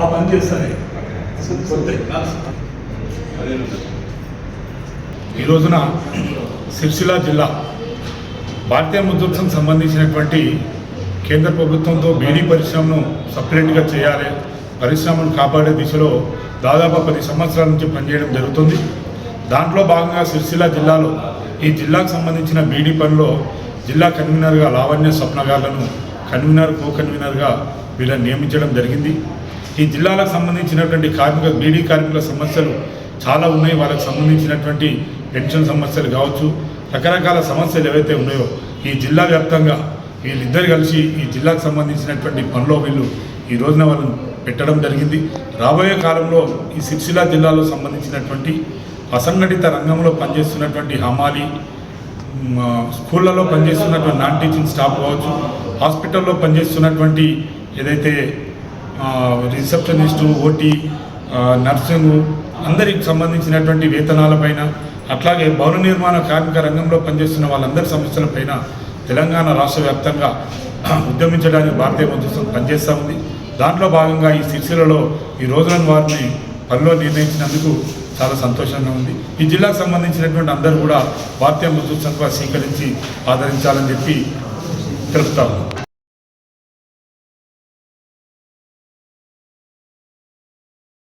ఆ పని చేస్తానే. ఈ రోజున సిరిసిల్ల జిల్లా భారతీయ ముద్రత్వం సంబంధించినటువంటి కేంద్ర ప్రభుత్వంతో బీడీ పరిశ్రమను సపరేట్గా చేయాలి పరిశ్రమను కాపాడే దిశలో దాదాపు పది సంవత్సరాల నుంచి పనిచేయడం జరుగుతుంది. దాంట్లో భాగంగా సిరిసిల్ల జిల్లాలో ఈ జిల్లాకు సంబంధించిన బీడీ పనిలో జిల్లా కన్వీనర్గా లావణ్య స్వప్న గారులను కన్వీనర్ కో కన్వీనర్గా వీళ్ళని నియమించడం జరిగింది. ఈ జిల్లాలకు సంబంధించినటువంటి కార్మిక బీడీ కార్మికుల సమస్యలు చాలా ఉన్నాయి. వాళ్ళకి సంబంధించినటువంటి పెన్షన్ సమస్యలు కావచ్చు రకరకాల సమస్యలు ఏవైతే ఉన్నాయో ఈ జిల్లా వ్యాప్తంగా వీళ్ళిద్దరు కలిసి ఈ జిల్లాకు సంబంధించినటువంటి పనిలో వీళ్ళు ఈ రోజున వాళ్ళని పెట్టడం జరిగింది. రాబోయే కాలంలో ఈ సిరిసిల్ల జిల్లాలో సంబంధించినటువంటి అసంఘటిత రంగంలో పనిచేస్తున్నటువంటి హమాలి స్కూళ్ళలో పనిచేస్తున్నటువంటి నాన్ టీచింగ్ స్టాఫ్ కావచ్చు హాస్పిటల్లో పనిచేస్తున్నటువంటి ఏదైతే రిసెప్షనిస్టు ఓటీ నర్సింగ్ అందరికి సంబంధించినటువంటి వేతనాలపైన అట్లాగే భవన నిర్మాణ కార్మిక రంగంలో పనిచేస్తున్న వాళ్ళందరి సమస్యలపైన తెలంగాణ రాష్ట్ర వ్యాప్తంగా ఉద్యమించడానికి భారతీయ ప్రభుత్వం పనిచేస్తూ ఉంది. దాంట్లో భాగంగా ఈ శిక్షలలో ఈ రోజులను వారిని పనిలో నిర్ణయించినందుకు చాలా సంతోషంగా ఉంది. ఈ జిల్లాకు సంబంధించినటువంటి అందరూ కూడా భారతీయ మధ్యస్థంగా స్వీకరించి ఆదరించాలని చెప్పి తెలుపుతా